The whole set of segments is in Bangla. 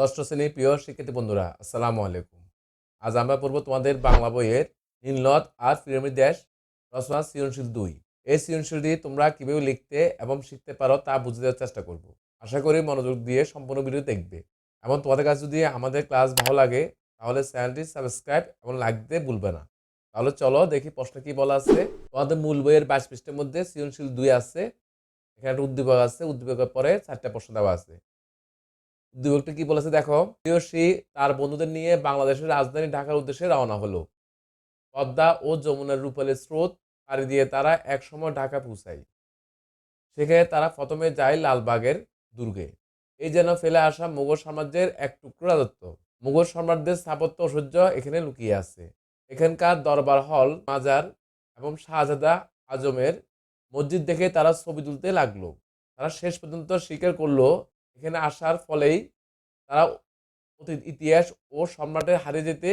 ষষ্ঠ শ্রেণির প্রিয় শিক্ষার্থী বন্ধুরা, আসসালামু আলাইকুম। আজ আমরা পড়ব তোমাদের বাংলা বইয়ের নীলনদ আর পিরামিড দেশ, রচনা সৃজনশীল দুই। এই সৃজনশীলটি তোমরা কীভাবে লিখতে এবং শিখতে পারো তা বুঝে দেওয়ার চেষ্টা করব। আশা করি মনোযোগ দিয়ে সম্পূর্ণ ভিডিও দেখবে। এবং তোমাদের কাছে যদি আমাদের ক্লাস ভালো লাগে, তাহলে চ্যানেলটি সাবস্ক্রাইব এবং লাইক দিতে ভুলবে না। তাহলে চলো দেখি প্রশ্ন কি বলা আছে। তোমাদের মূল বইয়ের বাইশ পৃষ্ঠের মধ্যে সৃজনশীল দুই আছে, এখানে একটা উদ্দীপক আছে, উদ্দীপকের পরে চারটা প্রশ্ন দেওয়া আছে। উদ্যোগটি কি বলেছে দেখো প্রিয়সী তার বন্ধুদের নিয়ে বাংলাদেশের রাজধানী ঢাকার উদ্দেশ্যে রওনা হলো। পদ্মা ও যমুনার রূপালের স্রোত পাড়ি দিয়ে তারা একসময় ঢাকা পৌঁছায়। সেখানে তারা প্রথমে যায় লালবাগের দুর্গে। এই যেন ফেলে আসা মুঘল সাম্রাজ্যের এক টুকরো রাজত্ব। মুঘল সম্রাটদের স্থাপত্য ঐশ্বর্য এখানে লুকিয়ে আছে। এখানকার দরবার হল, মাজার এবং শাহজাদা আজমের মসজিদ দেখে তারা ছবি তুলতে লাগল। তারা শেষ পর্যন্ত স্বীকার করল এখানে আসার ফলেই তারা অতীত ইতিহাস ও সম্রাটের হারিয়ে যেতে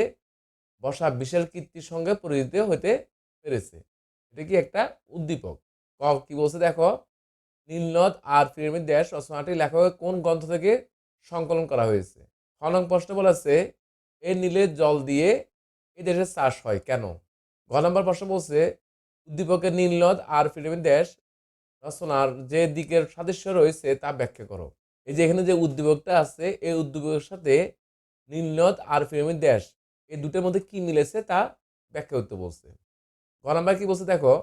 বসা বিশাল কীর্তির সঙ্গে পরিচিত হতে পেরেছে। এটা কি একটা উদ্দীপক? ক, কি বলছে দেখো? নীলনদ আর পিরামিড দেশ রচনাটি লেখকের কোন গ্রন্থ থেকে সংকলন করা হয়েছে? খনং প্রশ্ন বলেছে, এ নীলের জল দিয়ে এই দেশে চাষ হয় কেন? ঘ নম্বর প্রশ্ন বলছে, উদ্দীপকের নীলনদ আর পিরামিড দেশ রচনার যে দিকের সাদৃশ্য রয়েছে তা ব্যাখ্যা করো। এই যে এখানে যে উদ্দীপকটা আছে, এই উদ্দীপকের সাথে নীলনদ আর পিরামিড দেশ, এই দুটোর মধ্যে কি মিলেছে তা ব্যাখ্যা করতে বলছে নাম্বার কি বলছে দেখো,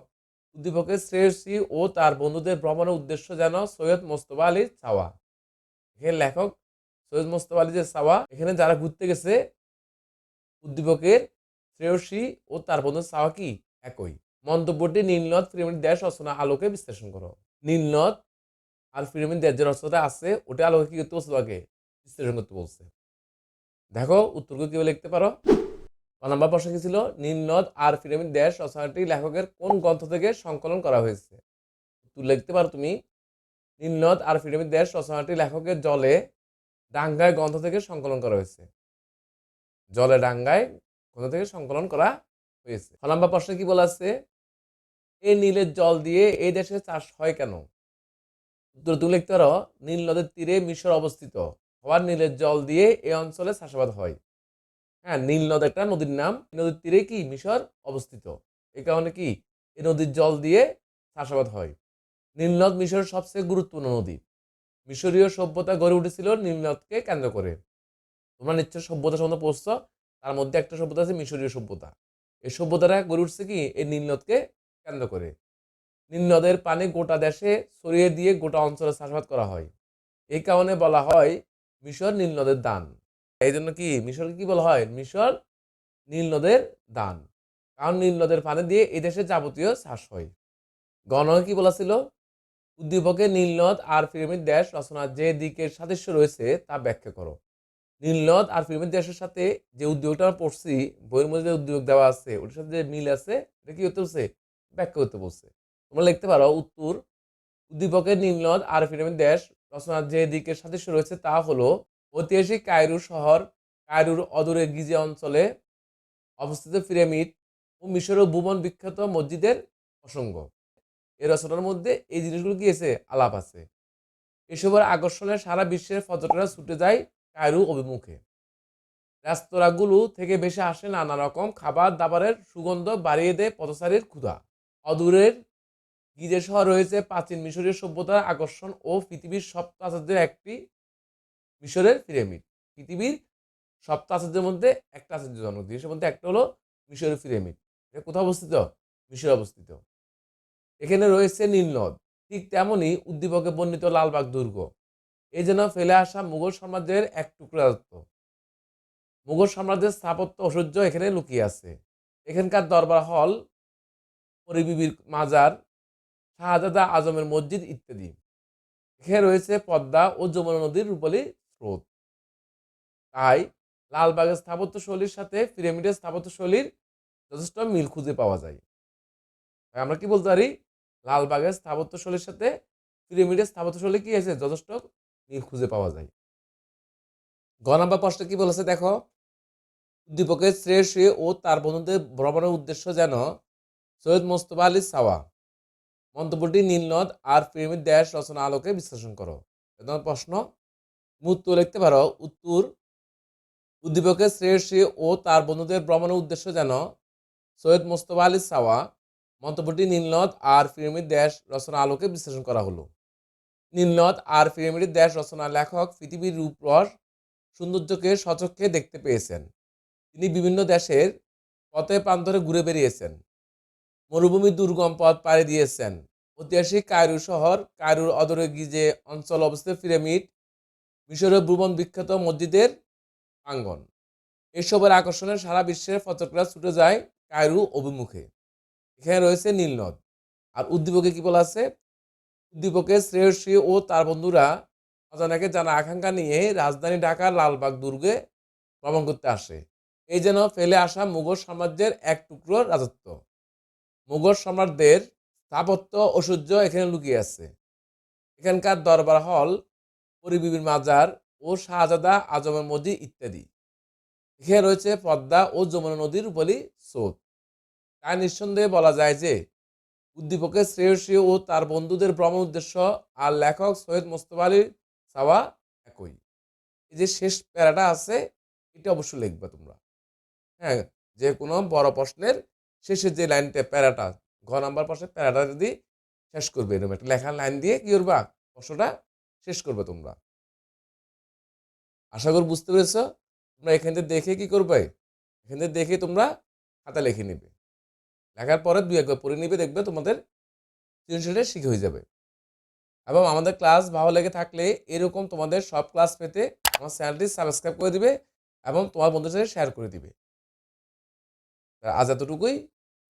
উদ্দীপকের শ্রেয়সী ও তার বন্ধুদের ভ্রমণের উদ্দেশ্য যেন সৈয়দ মোস্তফা আলীর চাওয়া। এখানে লেখক সৈয়দ মোস্তফা আলী যে চাওয়া, এখানে যারা ঘুরতে গেছে, উদ্দীপকের শ্রেয়সী ও তার বন্ধুর চাওয়া কি? একই। মন্তব্যটি নীলনদ পিরামিড দেশ রচনা আলোকে বিশ্লেষণ করো। নীলনদ আর পিরামিড দেশ যে রচনাটা আছে, ওটা আলোকে কি করতে বলছে তোমাকে? বিশ্লেষণ করতে বলছে। দেখো, উত্তরগুলো কীভাবে লিখতে পারো? ক নম্বর প্রশ্ন কি ছিল? নীলনদ আর পিরামিড দেশ রচনাটি লেখকের কোন গ্রন্থ থেকে সংকলন করা হয়েছে? উত্তর লিখতে পারো তুমি। নীলনদ আর পিরামিড দেশ রচনাটি লেখকের জলে ডাঙ্গায় গ্রন্থ থেকে সংকলন করা হয়েছে। জলে ডাঙ্গায় গ্রন্থ থেকে সংকলন করা হয়েছে। ছ নম্বর প্রশ্ন কি বলা আছে? এই নীলের জল দিয়ে এই দেশে চাষ হয় কেন? উত্তর তুমি লিখতে পারো, নীল নদের তীরে মিশর অবস্থিত। হওয়ার নীলের জল দিয়ে এই অঞ্চলে চাষাবাদ হয়। হ্যাঁ নীল নদ একটা নদীর নাম। নদীর তীরে কি? মিশর অবস্থিত। এই কারণে কি? এই নদীর জল দিয়ে চাষাবাদ হয়। নীলনদ মিশরের সবচেয়ে গুরুত্বপূর্ণ নদী। মিশরীয় সভ্যতা গড়ে উঠেছিল নীলনদকে কেন্দ্র করে। তোমরা নিশ্চয় সভ্যতা সম্বন্ধে পড়ছ। তার মধ্যে একটা সভ্যতা আছে মিশরীয় সভ্যতা। এই সভ্যতাটা গড়ে উঠছে কি? এই নীলনদকে কেন্দ্র করে। নীলনদের পানি গোটা দেশে ছড়িয়ে দিয়ে গোটা অঞ্চলে চাষাবাদ করা হয়। এই কারণে বলা হয় মিশর নীলনদের দান। এই জন্য কি মিশরকে কি বলা হয়? মিশর নীলনদের দান। কারণ নীলনদের পানি দিয়ে এই দেশে যাবতীয় চাষ হয়। গণ কি বলা ছিল উদ্দীপকে নীলনদ আর পিরামিড দেশ রচনার যে দিকের সাদৃশ্য রয়েছে তা ব্যাখ্যা করো। নীলনদ আর পিরামিড দেশের সাথে যে উদ্যোগটা আমরা পড়ছি, বইয়ের মধ্যে যে উদ্যোগ দেওয়া আছে, ওটার সাথে যে মিল আছে, এটা কি করতে বলছে? ব্যাখ্যা করতে বলছে। তোমরা লিখতে পারো, উত্তর উদ্দীপকের নীলনদ আর পিরামিড দেশ। রচনার যে দিকের সাদৃশ্য রয়েছে তা হলো, ঐতিহাসিক কায়রু শহর, কায়রুর অদূরে গিজে অঞ্চলে অবস্থিত পিরামিড ও মিশরের ভুবন বিখ্যাত মসজিদের প্রসঙ্গ। এই রচনার মধ্যে এই জিনিসগুলো কি আছে? আলাপ আছে। এসবের আকর্ষণে সারা বিশ্বের পর্যটকরা ছুটে যায় কায়রু অভিমুখে। রেস্তোরাঁগুলো থেকে বেশি আসে নানা রকম খাবার দাবারের সুগন্ধ বাড়িয়ে দেয় পথচারীর ক্ষুধা। অদূরের গিজে শহর রয়েছে প্রাচীন মিশরীয় সভ্যতার আকর্ষণ ও পৃথিবীর সপ্ত আচার্যের একটি মিশরের পিরামিড। পৃথিবীর সপ্ত আচার্যের মধ্যে একটা আচার্য জন্ম দেশের মধ্যে একটা হলো মিশরের পিরামিড। এটা কোথাও অবস্থিত? মিশরে অবস্থিত। এখানে রয়েছে নীলনদ ঠিক তেমনই উদ্দীপকে বর্ণিত লালবাগ দুর্গ। এই যেন ফেলে আসা মুঘল সাম্রাজ্যের এক টুকরো মুঘল সাম্রাজ্যের স্থাপত্য ঐশ্বর্য এখানে লুকিয়ে আছে। এখানকার দরবার হল পরিবিবির মাজার শাহজাদা আজমের মসজিদ ইত্যাদি। এখানে রয়েছে পদ্মা ও যমুনা নদীর রূপালী স্রোত। তাই লালবাগের স্থাপত্যশৈলীর সাথে পিরামিডের স্থাপত্যশৈলীর যথেষ্ট মিল খুঁজে পাওয়া যায়। তাই আমরা কি বলতে পারি? লালবাগের স্থাপত্যশৈলীর সাথে পিরামিডের স্থাপত্যশৈলী কি আছে? যথেষ্ট মিল খুঁজে পাওয়া যায়। গ নাম্বার প্রশ্ন কি বলেছে দেখো? উদ্দীপকের শ্রেয়সী ও তার বন্ধুদের ভ্রমণের উদ্দেশ্য যেন সৈয়দ মোস্তফা আলী সাওয়া। মন্তব্যটি নীলনদ আর পিরামিড দেশ রচনা আলোকে বিশ্লেষণ করো। প্রশ্ন উত্তর লিখতে পারো, উত্তর, উদ্দীপকের শ্রেয়সী ও তার বন্ধুদের ভ্রমণের উদ্দেশ্য যেন সৈয়দ মোস্তফা আলী সাওয়া মন্তব্যটি নীলনদ আর পিরামিড দেশ রচনা আলোকে বিশ্লেষণ করা হলো। নীলনদ আর পিরামিড দেশ রচনা লেখক পৃথিবীর রূপরস সৌন্দর্যকে সচক্ষে দেখতে পেয়েছেন। তিনি বিভিন্ন দেশের পথে প্রান্তরে ঘুরে বেরিয়েছেন মরুভূমি দুর্গম পথ পাড়ি দিয়েছেন। ঐতিহাসিক কায়রু শহর, কায়রুর অদূরে গিজে অঞ্চল অবস্থিত, পিরামিড মিশরের ভ্রমণ বিখ্যাত মসজিদের প্রাঙ্গন এসবের আকর্ষণে সারা বিশ্বের পর্যটকরা ছুটে যায় কায়রু অভিমুখে। এখানে রয়েছে নীলনদ আর উদ্দীপকে কি বলা আছে? উদ্দীপকে শ্রেয়সী ও তার বন্ধুরা অজানাকে জানা আকাঙ্ক্ষা নিয়ে রাজধানী ঢাকার লালবাগ দুর্গে ভ্রমণ করতে আসে। এই যেন ফেলে আসা মুঘল সাম্রাজ্যের এক টুকরো রাজত্ব। মুঘল সম্রাটদের স্থাপত্য ঐশ্বর্য এখানে লুকিয়ে আছে। এখানকার দরবার হল পরিবিবির মাজার ও শাহজাদা আজমের মসজিদ ইত্যাদি। এখানে রয়েছে পদ্মা ও যমুনা নদীর উপরই স্রোত। তাই নিঃসন্দেহে বলা যায় যে উদ্দীপকের শ্রেয়সী ও তার বন্ধুদের ভ্রমণ উদ্দেশ্য আর লেখক সৈয়দ মোস্তফা আলী সাওয়া একই। এই যে শেষ প্যারাটা আছে, এটা অবশ্যই লিখবে তোমরা। হ্যাঁ যে কোনো বড় প্রশ্নের শেষের যে লাইনটা প্যারাটা, ঘ নাম্বার পাশে প্যারাটা যদি শেষ করবে এরকম একটা লেখার লাইন দিয়ে কি করবা? প্রশ্নটা শেষ করবে তোমরা। আশা করি বুঝতে পেরেছ? তোমরা এখান থেকে দেখে কি করবে? এখান থেকে দেখে তোমরা খাতা লিখে নিবে। লেখার পরে দুই একবার পড়ে নিবে, দেখবে তোমাদের সৃজনশীলটা শিখে হয়ে যাবে। এবং আমাদের ক্লাস ভালো লেগে থাকলে এরকম তোমাদের সব ক্লাস পেতে আমার চ্যানেলটি সাবস্ক্রাইব করে দিবে এবং তোমার বন্ধুদের সাথে শেয়ার করে দিবে। আজ এতটুকুই।